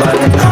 But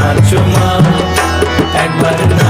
নাচো মা একবার নাচো